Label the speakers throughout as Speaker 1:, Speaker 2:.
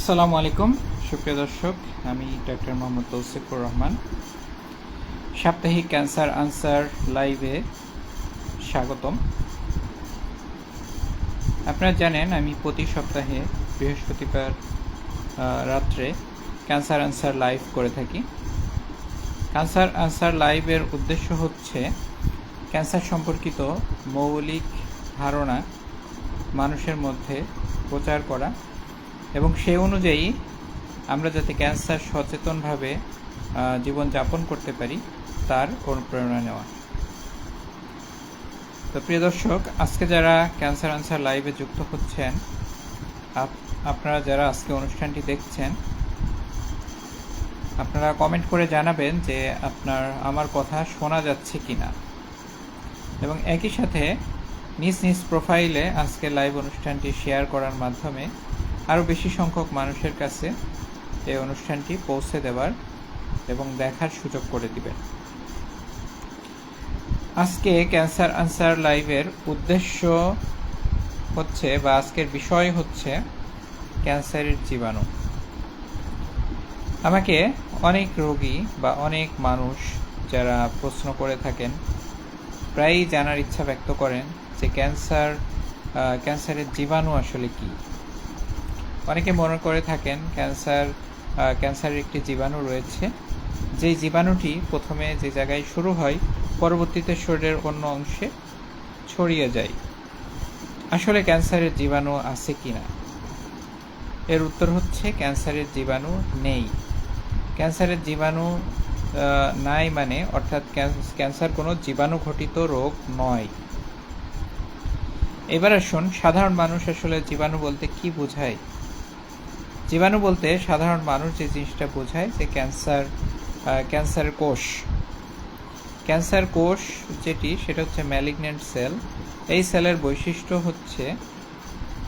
Speaker 1: আসসালামু আলাইকুম, সুপ্রিয় দর্শক, আমি ডক্টর মোহাম্মদ তৌসিফুর রহমান। সাপ্তাহিক ক্যান্সার আনসার লাইভে স্বাগতম। আপনারা জানেন, আমি প্রতি সপ্তাহে বৃহস্পতিবার রাত্রে ক্যান্সার আনসার লাইভ করে থাকি। ক্যান্সার আনসার লাইভের উদ্দেশ্য হচ্ছে ক্যান্সার সম্পর্কিত মৌলিক ধারণা মানুষের মধ্যে প্রচার করা। এবং সেই অনুযায়ী আমরা যাতে ক্যান্সার সচেতনভাবে জীবনযাপন করতে পারি, তার অনুপ্রেরণা নেওয়া। তো প্রিয় দর্শক, আজকে যারা ক্যান্সার আনসার লাইভে যুক্ত হচ্ছেন, আপ- আপনারা যারা আজকে অনুষ্ঠানটি দেখছেন, আপনারা কমেন্ট করে জানাবেন যে আপনার, আমার কথা শোনা যাচ্ছে কি না এবং একই সাথে নিজ নিজ প্রোফাইলে আজকে লাইভ অনুষ্ঠানটি শেয়ার করার মাধ্যমে আরও বেশি সংখ্যক মানুষের কাছে এই অনুষ্ঠানটি পৌঁছে দেওয়ার এবং দেখার সুযোগ করে দিবেন। আজকে ক্যান্সার আনসার লাইভের উদ্দেশ্য হচ্ছে বা আজকের বিষয় হচ্ছে ক্যান্সারের জীবাণু। আমাকে অনেক রোগী বা অনেক মানুষ যারা প্রশ্ন করে থাকেন, প্রায়ই জানার ইচ্ছা ব্যক্ত করেন যে ক্যান্সার ক্যান্সারের জীবাণু আসলে কী। অনেকে মনে করে থাকেন ক্যান্সার ক্যান্সারের একটি জীবাণু রয়েছে। যেই জীবাণুটি প্রথমে যে জায়গায় শুরু হয়, পরবর্তীতে শরীরের অন্য অংশে ছড়িয়ে যায়। আসলে ক্যান্সারের জীবাণু আছে কি না? এর উত্তর হচ্ছে ক্যান্সারের জীবাণু নেই। ক্যান্সারের জীবাণু নাই মানে অর্থাৎ ক্যান্সার কোনো জীবাণু ঘটিত রোগ নয়। এবার আসুন সাধারণ মানুষ আসলে জীবাণু বলতে কি বোঝায়? জীবাণু বলতে সাধারণ মানুষ যে জিনিসটা বোঝায় যে ক্যান্সার আহ, ক্যান্সারের কোষ। ক্যান্সার কোষ যেটি সেটা হচ্ছে ম্যালিগন্যান্ট সেল। এই সেলের বৈশিষ্ট্য হচ্ছে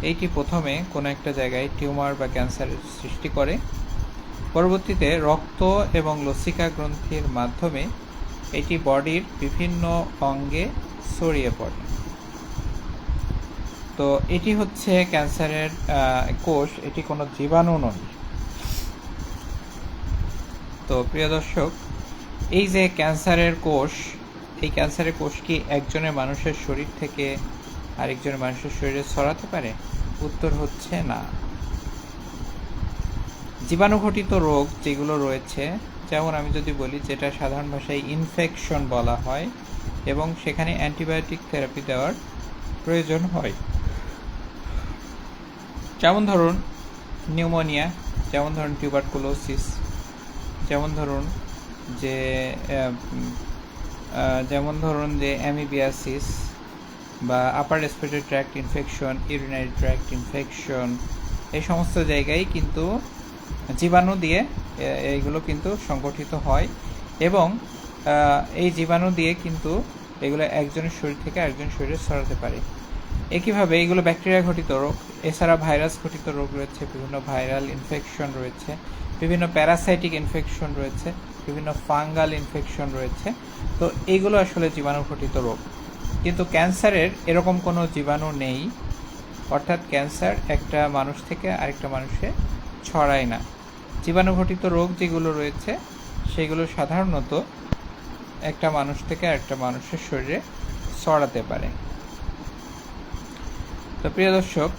Speaker 1: এইটি প্রথমে কোনো একটা জায়গায় টিউমার বা ক্যান্সারের সৃষ্টি করে। পরবর্তীতে রক্ত এবং লসিকা গ্রন্থির মাধ্যমে এটি বডির বিভিন্ন অঙ্গে ছড়িয়ে পড়ে। তো এটি হচ্ছে ক্যান্সারের কোষ, এটি কোনো জীবাণু নয়। তো প্রিয় দর্শক, এই যে ক্যান্সারের কোষ, এই ক্যান্সারের কোষ কি একজনের মানুষের শরীর থেকে আরেকজনের মানুষের শরীরে ছড়াতে পারে? উত্তর হচ্ছে না। জীবাণুঘটিত রোগ যেগুলো রয়েছে, যেমন আমি যদি বলি যেটা সাধারণ ভাষায় ইনফেকশন বলা হয় এবং সেখানে অ্যান্টিবায়োটিক থেরাপি দেওয়ার প্রয়োজন হয়। যেমন ধরুন নিউমোনিয়া, যেমন ধরুন টিউবারকুলোসিস যেমন ধরুন যে যেমন ধরুন যে অ্যামিবিয়াসিস বা upper respiratory tract infection urinary tract infection এই সমস্ত জায়গায় কিন্তু জীবাণু দিয়ে এইগুলো কিন্তু সংগঠিত হয় এবং এই জীবাণু দিয়ে কিন্তু এগুলো একজনের শরীর থেকে আরেকজনের শরীরে ছড়াতে পারে। একইভাবে এগুলো ব্যাকটেরিয়া ঘটিত রোগ, এছাড়া ভাইরাস ঘটিত রোগ রয়েছে, বিভিন্ন ভাইরাল ইনফেকশন রয়েছে, বিভিন্ন প্যারাসাইটিক ইনফেকশন রয়েছে, বিভিন্ন ফাঙ্গাল ইনফেকশন রয়েছে। তো এইগুলো আসলে জীবাণু ঘটিত রোগ। কিন্তু ক্যান্সারের এরকম কোনো জীবাণু নেই। অর্থাৎ ক্যান্সার একটা মানুষ থেকে আরেকটা মানুষে ছড়ায় না। জীবাণুঘটিত রোগ যেগুলো রয়েছে, সেগুলো সাধারণত একটা মানুষ থেকে আরেকটা মানুষের শরীরে ছড়াতে পারে। তো প্রিয় দর্শক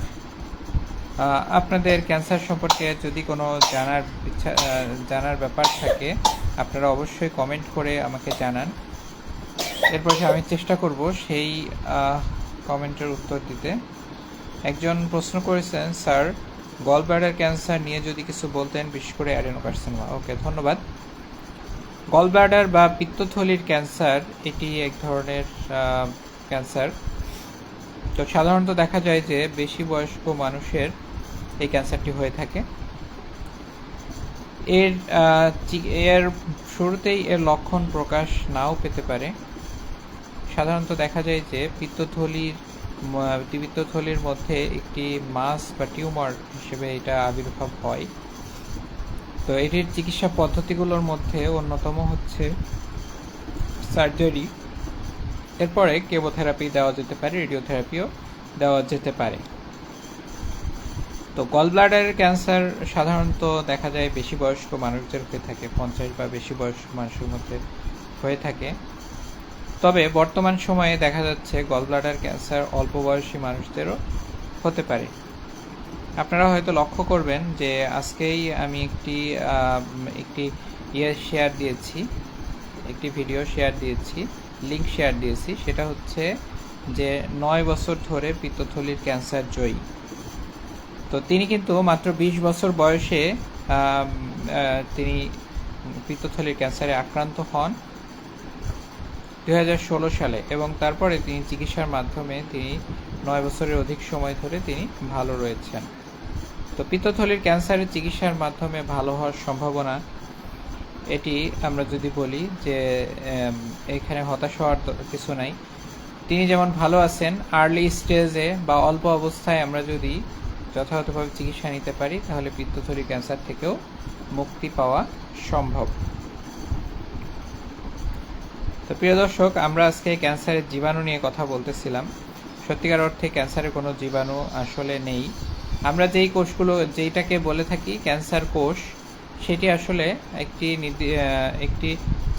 Speaker 1: আপনাদের ক্যান্সার সম্পর্কে যদি কোনো জানার ইচ্ছা জানার ব্যাপার থাকে, আপনারা অবশ্যই কমেন্ট করে আমাকে জানান। এরপর আমি চেষ্টা করব সেই কমেন্টের উত্তর দিতে। একজন প্রশ্ন করেছেন, স্যার গলব্লাডার ক্যান্সার নিয়ে যদি কিছু বলতেন, বিশেষ করে অ্যাডেনোকার্সিনোমা ওকে, ধন্যবাদ। গলব্লাডার বা পিত্তথলির ক্যান্সার এটি এক ধরনের ক্যান্সার তো সাধারণত দেখা যায় যে বেশি বয়স্ক মানুষের এই ক্যান্সারটি হয়ে থাকে। এর এর শুরুতেই এর লক্ষণ প্রকাশ নাও পেতে পারে। সাধারণত দেখা যায় যে পিত্তথলির পিত্তথলির মধ্যে একটি মাস বা টিউমার হিসেবে এটা আবির্ভাব হয়। তো এটির চিকিৎসা পদ্ধতিগুলোর মধ্যে অন্যতম হচ্ছে সার্জারি। এরপরে কেমোথেরাপি দেওয়া যেতে পারে, রেডিওথেরাপিও দেওয়া যেতে পারে। তো গল ব্লাডারের ক্যান্সার সাধারণত দেখা যায় বেশি বয়স্ক মানুষদের হয়ে থাকে, পঞ্চাশ বা বেশি বয়স্ক মানুষের মধ্যে হয়ে থাকে। তবে বর্তমান সময়ে দেখা যাচ্ছে গল ব্লাডার ক্যান্সার অল্প বয়সী মানুষদেরও হতে পারে। আপনারা হয়তো লক্ষ্য করবেন যে আজকেই আমি একটি একটি ইয়ে শেয়ার দিয়েছি, একটি ভিডিও শেয়ার দিয়েছি। লিংক শেয়ার দিয়েছি, সেটা হচ্ছে যে নয় বছর ধরে পিত্তথলির ক্যান্সার জয়ী। তো তিনি কিন্তু মাত্র বিশ বছর বয়সে তিনি পিত্তথলির ক্যান্সারে আক্রান্ত হন দু হাজার ষোলো সালে এবং তারপরে তিনি চিকিৎসার মাধ্যমে তিনি নয় বছরের অধিক সময় ধরে তিনি ভালো রয়েছেন। তো পিত্তথলির ক্যান্সারের চিকিৎসার মাধ্যমে ভালো হওয়ার সম্ভাবনা এটি আমরা যদি বলি যে এখানে হতাশ হওয়ার কিছু নাই। তিনি যেমন ভালো আছেন আর্লি স্টেজে বা অল্প অবস্থায় আমরা যদি যথাযথভাবে চিকিৎসা নিতে পারি, তাহলে পিত্তথলি ক্যান্সার থেকেও মুক্তি পাওয়া সম্ভব। তো প্রিয় দর্শক, আমরা আজকে ক্যান্সারের জীবাণু নিয়ে কথা বলতেছিলাম। সত্যিকার অর্থে ক্যান্সারের কোনো জীবাণু আসলে নেই। আমরা যেই কোষগুলো, যেইটাকে বলে থাকি ক্যান্সার কোষ সেটি আসলে একটি একটি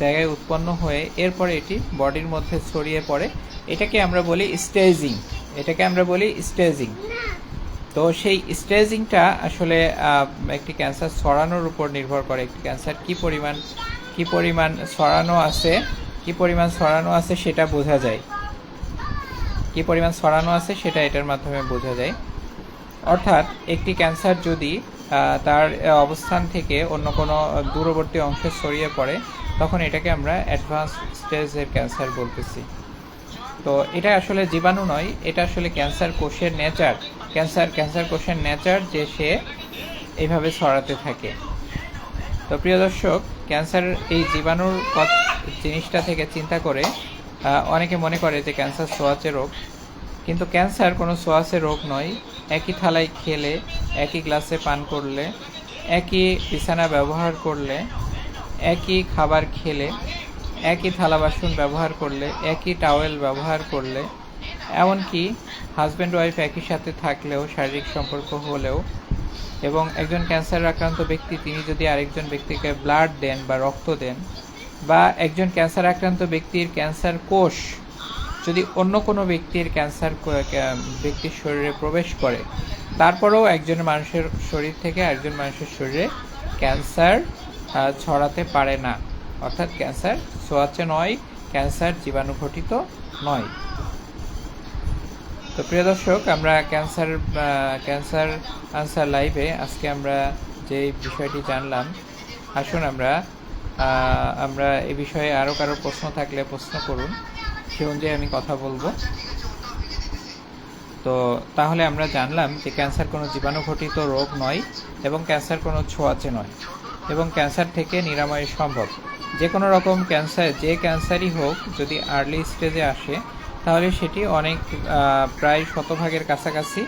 Speaker 1: জায়গায় উৎপন্ন হয়ে এরপরে এটি বডির মধ্যে ছড়িয়ে পড়ে। এটাকে আমরা বলি স্টেজিং। এটাকে আমরা বলি স্টেজিং। তো সেই স্টেজিংটা আসলে একটি ক্যান্সার ছড়ানোর উপর নির্ভর করে। একটি ক্যান্সার কি পরিমাণ কি পরিমাণ ছড়ানো আছে, কি পরিমাণ ছড়ানো আছে সেটা বোঝা যায়। কি পরিমাণ ছড়ানো আছে সেটা এটার মাধ্যমে বোঝা যায়। অর্থাৎ একটি ক্যান্সার যদি তার অবস্থান থেকে অন্য কোনো দূরবর্তী অংশে ছড়িয়ে পড়ে, তখন এটাকে আমরা অ্যাডভান্স স্টেজের ক্যান্সার বলতেছি। তো এটা আসলে জীবাণু নয়, এটা আসলে ক্যান্সার কোষের নেচার, ক্যান্সার ক্যান্সার কোষের নেচার যে সে এইভাবে ছড়াতে থাকে। তো প্রিয় দর্শক, ক্যান্সার এই জীবাণুর জিনিসটা থেকে চিন্তা করে অনেকে মনে করে যে ক্যান্সার সোয়াচে রোগ। কিন্তু ক্যান্সার কোনো সোয়াচে রোগ নয় একই থালায় খেলে, একই গ্লাসে পান করলে, একই বিছানা ব্যবহার করলে, একই খাবার খেলে, একই থালা বাসন ব্যবহার করলে, একই টাওয়েল ব্যবহার করলে, এমনকি হাজব্যান্ড ওয়াইফ একই সাথে থাকলেও শারীরিক সম্পর্ক হলেও এবং একজন ক্যান্সার আক্রান্ত ব্যক্তি, তিনি যদি আরেকজন ব্যক্তিকে ব্লাড দেন বা রক্ত দেন বা একজন ক্যান্সার আক্রান্ত ব্যক্তির ক্যান্সার কোষ যদি অন্য কোনো ব্যক্তির ক্যান্সার ব্যক্তির শরীরে প্রবেশ করে, তারপরেও একজন মানুষের শরীর থেকে একজন মানুষের শরীরে ক্যান্সার ছড়াতে পারে না। অর্থাৎ ক্যান্সার ছোঁয়াচে নয় ক্যান্সার জীবাণু ঘটিত নয়। তো প্রিয় দর্শক, আমরা ক্যান্সার ক্যান্সার আনসার লাইভে আজকে আমরা যে বিষয়টি জানলাম, আসুন আমরা আমরা এ বিষয়ে আরও কারও প্রশ্ন থাকলে প্রশ্ন করুন। সে অনুযায়ী আমি কথা বলব। তো তাহলে আমরা জানলাম যে ক্যান্সার কোনো জীবাণু ঘটিত রোগ নয় এবং ক্যান্সার কোনো ছোঁয়াচে নয় এবং ক্যান্সার থেকে নিরাময় সম্ভব। যে কোনো রকম ক্যান্সার, যে ক্যান্সারই হোক, যদি আর্লি স্টেজে আসে, তাহলে সেটি অনেক প্রায় শতভাগের কাছাকাছি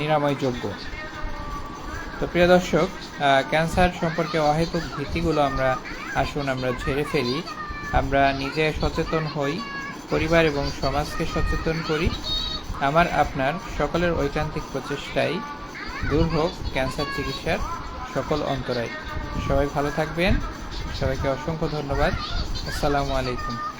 Speaker 1: নিরাময়যোগ্য। তো প্রিয় দর্শক ক্যান্সার সম্পর্কে অহেতুক ভীতিগুলো আমরা, আসুন আমরা ঝেড়ে ফেলি। আমরা নিজে সচেতন হই পরিবার এবং সমাজকে সচেতন করি। আমার, আপনার সকলের ঐকান্তিক প্রচেষ্টাই দূর হোক ক্যান্সার চিকিৎসার সকল অন্তরায়। সবাই ভালো থাকবেন। সবাইকে অসংখ্য ধন্যবাদ। আসসালামু আলাইকুম।